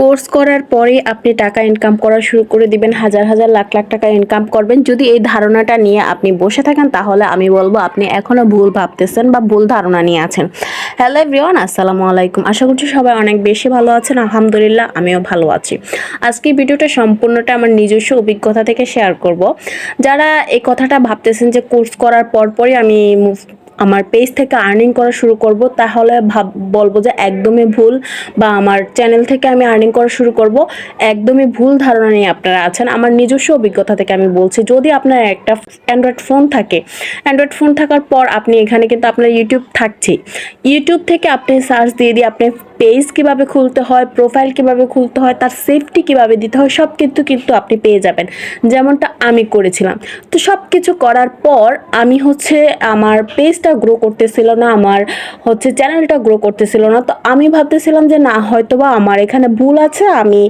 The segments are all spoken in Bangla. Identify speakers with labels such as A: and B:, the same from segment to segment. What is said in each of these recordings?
A: কোর্স করার পরে আপনি টাকা ইনকাম করা শুরু করে দিবেন, হাজার হাজার, লাখ লাখ টাকা ইনকাম করবেন। যদি এই ধারণাটা নিয়ে আপনি বসে থাকেন, তাহলে আমি বলব আপনি এখনও ভুল ভাবতেছেন বা ভুল ধারণা নিয়ে আছেন। হ্যালো এভরিওয়ান আসসালামু আলাইকুম। আশা করছি সবাই অনেক বেশি ভালো আছেন। আলহামদুলিল্লাহ, আমিও ভালো আছি। আজকে ভিডিওটা সম্পূর্ণটা আমার নিজস্ব অভিজ্ঞতা থেকে শেয়ার করব। যারা এই কথাটা ভাবতেছেন যে কোর্স করার পরপরই আমি আমার পেজ থেকে আর্নিং করা শুরু করব, তাহলে ভাব, বলব যে একদমই ভুল বা আমার চ্যানেল থেকে আমি আর্নিং করা শুরু করব। একদমই ভুল ধারণা নিয়ে আপনারা আছেন। আমার নিজস্ব অভিজ্ঞতা থেকে আমি বলছি, যদি আপনার একটা অ্যান্ড্রয়েড ফোন থাকে অ্যান্ড্রয়েড ফোন থাকার পর আপনি এখানে কিন্তু আপনার ইউটিউব থাকছে ইউটিউব থেকে আপনি সার্চ দিয়ে দিয়ে আপনি পেজ কীভাবে খুলতে হয় প্রোফাইল কীভাবে খুলতে হয়, তার সেফটি কীভাবে দিতে হয়, সব কিন্তু কিন্তু আপনি পেয়ে যাবেন। যেমনটা আমি করেছিলাম। তো সব কিছু করার পর আমি হচ্ছে আমার পেজটা গ্রো করতেছিল না, আমার হচ্ছে চ্যানেলটা গ্রো করতেছিল না। তো আমি ভাবতেছিলাম যে, না, হয়তোবা আমার এখানে ভুল আছে। আমি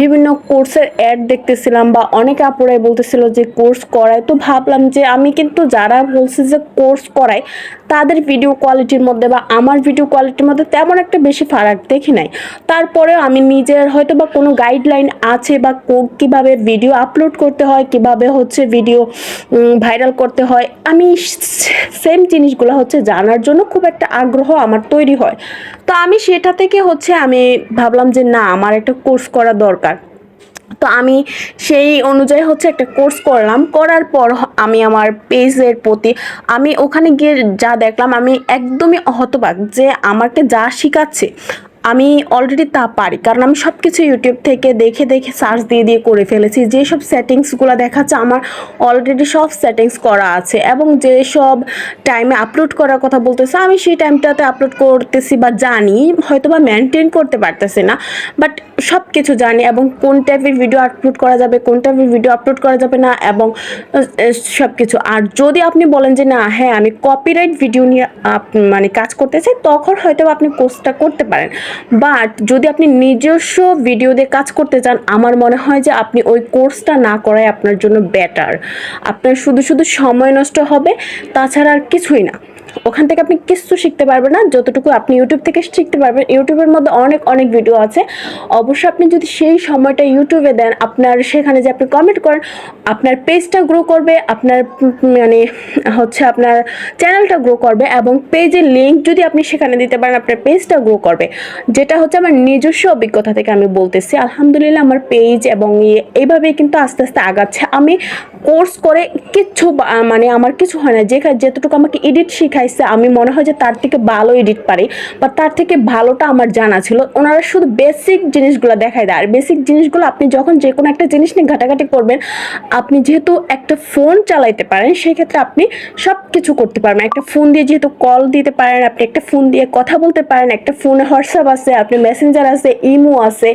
A: বিভিন্ন কোর্সের অ্যাড দেখতেছিলাম বা অনেকে আপুরাই বলতেছিল যে কোর্স করায়। তো ভাবলাম যে, আমি কিন্তু যারা বলছে যে কোর্স করায়, তাদের ভিডিও কোয়ালিটির মধ্যে বা আমার ভিডিও কোয়ালিটির মধ্যে তেমন একটা বেশি ফারাক দেখি নাই। তারপরে আমি নিজের হয়তো বা কোনো গাইডলাইন আছে বা কীভাবে ভিডিও আপলোড করতে হয়, কীভাবে হচ্ছে ভিডিও ভাইরাল করতে হয়, আমি সেম জিনিসগুলো হচ্ছে জানার জন্য খুব একটা আগ্রহ আমার তৈরি হয়। তো আমি সেটা থেকে হচ্ছে আমি ভাবলাম যে না, আমার একটা কোর্স করা দরকার। তো আমি সেই অনুযায়ী হচ্ছে একটা কোর্স করলাম। করার পর আমি আমার পেজের প্রতি আমি ওখানে গিয়ে যা দেখলাম, আমি একদমই হতবাক যে আমাকে যা শেখাচ্ছে আমি অলরেডি তা পারি। কারণ আমি সব কিছু ইউটিউব থেকে দেখে দেখে সার্চ দিয়ে দিয়ে করে ফেলেছি। যেসব সেটিংসগুলো দেখাচ্ছে, আমার অলরেডি সব সেটিংস করা আছে। এবং যেসব টাইমে আপলোড করার কথা বলতেছে, আমি সেই টাইমটাতে আপলোড করতেছি বা জানি হয়তো বা মেনটেন করতে পারতেছি না। বাট সব কিছু জানি এবং কোন টাইপের ভিডিও আপলোড করা যাবে, কোন টাইপের ভিডিও আপলোড করা যাবে না এবং সব কিছু আর যদি আপনি বলেন যে, না হ্যাঁ আমি কপিরাইট ভিডিও নিয়ে মানে কাজ করতে চাই, তখন হয়তো আপনি কোর্সটা করতে পারেন। বাট যদি আপনি নিজস্ব ভিডিও দিয়ে কাজ করতে চান, আমার মনে হয় যে আপনি ওই কোর্সটা না করাই আপনার জন্য বেটার আপনার শুধু শুধু সময় নষ্ট হবে, তাছাড়া আর কিছুই না। ওখান থেকে আপনি কিছু শিখতে পারবেন না, যতটুকু আপনি ইউটিউব থেকে শিখতে পারবেন। ইউটিউবের মধ্যে অনেক অনেক ভিডিও আছে। অবশ্যই আপনি যদি সেই সময়টা ইউটিউবে দেন, আপনার সেখানে যে আপনি কমেন্ট করেন, আপনার পেজটা গ্রো করবে, আপনার মানে হচ্ছে আপনার চ্যানেলটা গ্রো করবে এবং পেজের লিঙ্ক যদি আপনি সেখানে দিতে পারেন, আপনার পেজটা গ্রো করবে। যেটা হচ্ছে আমার নিজস্ব অভিজ্ঞতা থেকে আমি বলতেছি। আলহামদুলিল্লাহ, আমার পেজ এবং এ- এইভাবেই কিন্তু আস্তে আস্তে আগাচ্ছে। আমি কোর্স করে কিচ্ছু মানে আমার কিছু হয় না। যেখানে, যেতটুকু আমাকে এডিট শিখাইছে আমি মনে হয় যে তার থেকে ভালো এডিট পারি বা তার থেকে ভালোটা আমার জানা ছিল। ওনারা শুধু বেসিক জিনিসগুলো দেখায় দেয়। আর বেসিক জিনিসগুলো আপনি যখন যে কোনো একটা জিনিস নিয়ে ঘাটাঘাটি করবেন, আপনি যেহেতু একটা ফোন চালাইতে পারেন, সেক্ষেত্রে আপনি সব কিছু করতে পারবেন। একটা ফোন দিয়ে যেহেতু কল দিতে পারেন, আপনি একটা ফোন দিয়ে কথা বলতে পারেন, একটা ফোনে হোয়াটসঅ্যাপ আছে, আপনি মেসেঞ্জার আছে ইমো আছে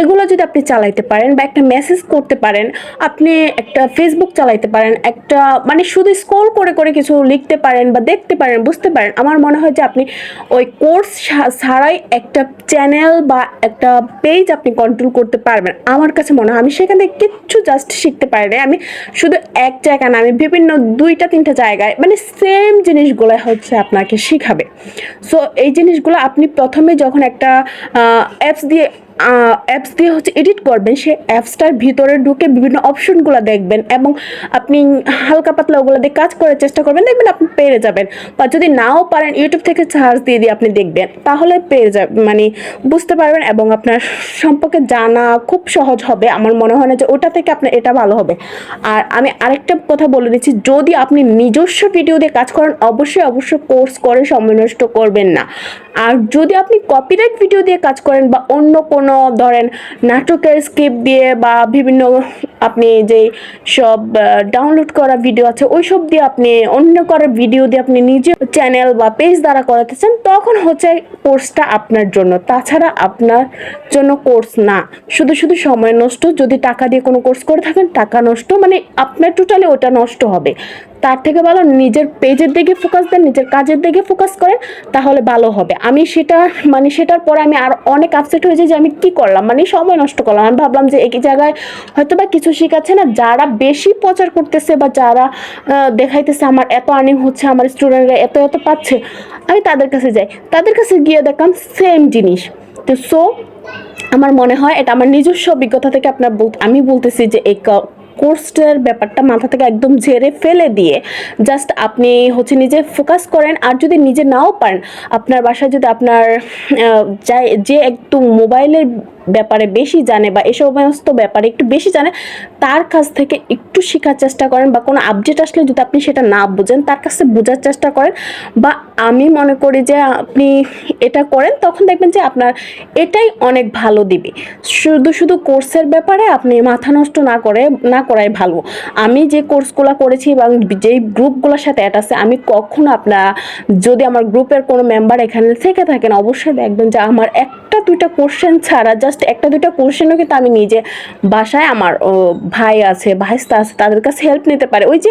A: এগুলো যদি আপনি চালাইতে পারেন বা একটা মেসেজ করতে পারেন, আপনি একটা ফেসবুক চালাইতে পারেন, একটা মানে শুধু স্ক্রল করে করে কিছু লিখতে পারেন বা দেখতে পারেন, বুঝতে পারেন। আমার মনে হয় যে আপনি ওই কোর্স ছাড়াই একটা চ্যানেল বা একটা পেজ আপনি কন্ট্রোল করতে পারবেন। আমার কাছে মনে হয় আমি সেখান থেকে কিচ্ছু জাস্ট শিখতে পারি না আমি শুধু এক জায়গা না, আমি বিভিন্ন দুইটা, তিনটা জায়গায় মানে সেম জিনিসগুলো হচ্ছে আপনাকে শিখাবে। সো এই জিনিসগুলো আপনি প্রথমে যখন একটা অ্যাপস দিয়ে অ্যাপস দিয়ে হচ্ছে এডিট করবেন, সেই অ্যাপসটার ভিতরে ঢুকে বিভিন্ন অপশনগুলো দেখবেন এবং আপনি হালকা পাতলা ওগুলো দিয়ে কাজ করার চেষ্টা করবেন, দেখবেন আপনি পেরে যাবেন। বা যদি নাও পারেন ইউটিউব থেকে সার্চ দিয়ে দিয়ে আপনি দেখবেন, তাহলে পেরে যাবেন মানে বুঝতে পারবেন এবং আপনার সম্পর্কে জানা খুব সহজ হবে। আমার মনে হয় না যে ওটা থেকে আপনার এটা ভালো হবে। আর আমি আরেকটা কথা বলে দিচ্ছি, যদি আপনি নিজস্ব ভিডিও দিয়ে কাজ করেন, অবশ্যই অবশ্যই কোর্স করে সময় নষ্ট করবেন না। আর যদি আপনি কপিরাইট ভিডিও দিয়ে কাজ করেন বা অন্য কোনো ধরেন নাটকের স্ক্রিপ্ট দিয়ে বা বিভিন্ন আপনি যে সব ডাউনলোড করা ভিডিও আছে ওই সব দিয়ে আপনি অন্য করার ভিডিও দিয়ে আপনি নিজে চ্যানেল বা পেজ দ্বারা করাতে চান তখন হচ্ছে কোর্সটা আপনার জন্য। তাছাড়া আপনার জন্য কোর্স না। শুধু শুধু সময় নষ্ট। যদি টাকা দিয়ে কোনো কোর্স করে থাকেন, টাকা নষ্ট মানে আপনার টোটালি ওটা নষ্ট হবে। তার থেকে ভালো নিজের পেজের দিকে ফোকাস দেন, নিজের কাজের দিকে ফোকাস করেন, তাহলে ভালো হবে। আমি সেটা মানে সেটার পরে আমি আর অনেক আপসেট হয়েছে যে আমি কি করলাম মানে সময় নষ্ট করলাম। আমি ভাবলাম যে একই জায়গায় হয়তো বা কিছু শেখাচ্ছে না, যারা বেশি প্রচার করতেছে বা যারা দেখাইতেছে আমার এত আর্নিং হচ্ছে, আমার স্টুডেন্টরা এত এত পাচ্ছে, আমি তাদের কাছে যাই। তাদের কাছে গিয়ে দেখলাম সেম জিনিস। তো সো আমার মনে হয় এটা আমার নিজস্ব অভিজ্ঞতা থেকে আপনার আমি বলতেছি যে এই কোর্সটার ব্যাপারটা মাথা থেকে একদম ঝেড়ে ফেলে দিয়ে জাস্ট আপনি হচ্ছে নিজে ফোকাস করেন আর যদি নিজে নাও পারেন, আপনার বাসায় যদি আপনার যে একটু মোবাইলের ব্যাপারে বেশি জানে বা এই সমস্ত ব্যাপারে একটু বেশি জানে, তার কাছ থেকে একটু শেখার চেষ্টা করেন বা কোনো আপডেট আসলে যদি আপনি সেটা না বুঝেন, তার কাছে বোঝার চেষ্টা করেন বা আমি মনে করি যে আপনি এটা করেন, তখন দেখবেন যে আপনার এটাই অনেক ভালো দিবে। শুধু শুধু কোর্সের ব্যাপারে আপনি মাথা নষ্ট না করে, না করাই ভালো। আমি যে কোর্সগুলো করেছি এবং যেই গ্রুপগুলোর সাথে অ্যাড আছে, আমি কখনো আপনারা যদি আমার গ্রুপের কোনো মেম্বার এখানে থেকে থাকেন, অবশ্যই দেখবেন যে আমার একটা দুইটা কোশ্চেন ছাড়া জাস্ট একটা দুইটা কোশ্চেনও কিন্তু আমি নিজে বাসায় আমার ভাই আছে, ভাইস্তা আছে, তাদের কাছে হেল্প নিতে পারে। ওই যে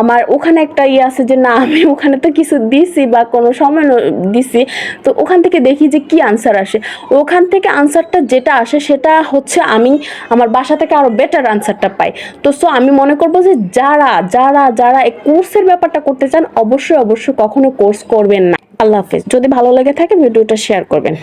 A: আমার ওখানে একটা ইয়ে আছে যে, না, আমি ওখানে তো কিছু দিছি বা কোনো সময় দিছি। তো ওখান থেকে দেখি যে কি আনসার আসে। ওখান থেকে আনসারটা যেটা আসে, সেটা হচ্ছে আমি আমার বাসা থেকে আরও বেটার আনসারটা পাই। তো সো আমি মনে করব যে, যারা যারা যারা এই কোর্সের ব্যাপারটা করতে চান, অবশ্যই অবশ্যই কখনো কোর্স করবেন না। আল্লাহ হাফেজ। যদি ভালো লেগে থাকে ভিডিওটা শেয়ার করবেন।